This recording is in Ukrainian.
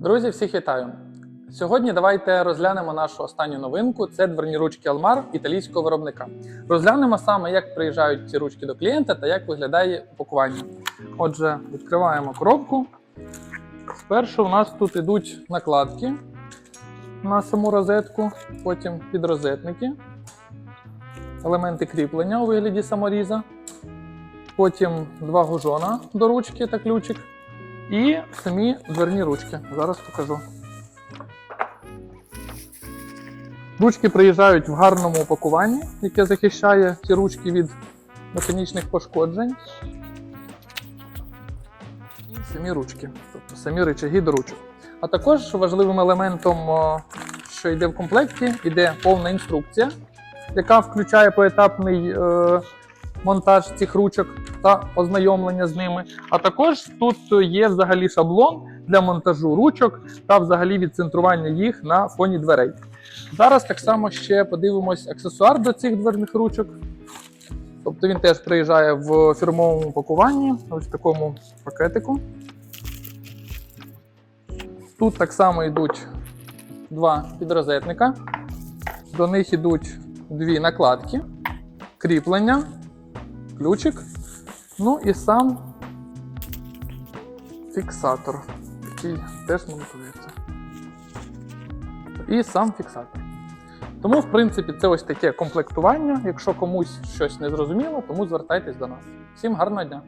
Друзі, всіх вітаю! Сьогодні давайте розглянемо нашу останню новинку. Це дверні ручки Almar італійського виробника. Розглянемо саме, як приїжджають ці ручки до клієнта та як виглядає упакування. Отже, відкриваємо коробку. Спершу у нас тут йдуть накладки на саму розетку, потім підрозетники, елементи кріплення у вигляді саморіза, потім два гужона до ручки та ключик. І самі дверні ручки. Зараз покажу. Ручки приїжджають в гарному упакуванні, яке захищає ці ручки від механічних пошкоджень. І самі ручки, тобто самі речаги до ручок. А також важливим елементом, що йде в комплекті, йде повна інструкція, яка включає поетапний е, монтаж цих ручок та ознайомлення з ними. А також тут є взагалі шаблон для монтажу ручок та взагалі відцентрування їх на фоні дверей. Зараз так само ще подивимось аксесуар до цих дверних ручок. Тобто він теж приїжджає в фірмовому пакуванні, ось в такому пакетику. Тут так само йдуть два підрозетника. До них йдуть дві накладки, кріплення, ключик, ну і сам фіксатор, який теж монтується. І сам фіксатор. Тому, в принципі, це ось таке комплектування. Якщо комусь щось не зрозуміло, тому звертайтесь до нас. Всім гарного дня!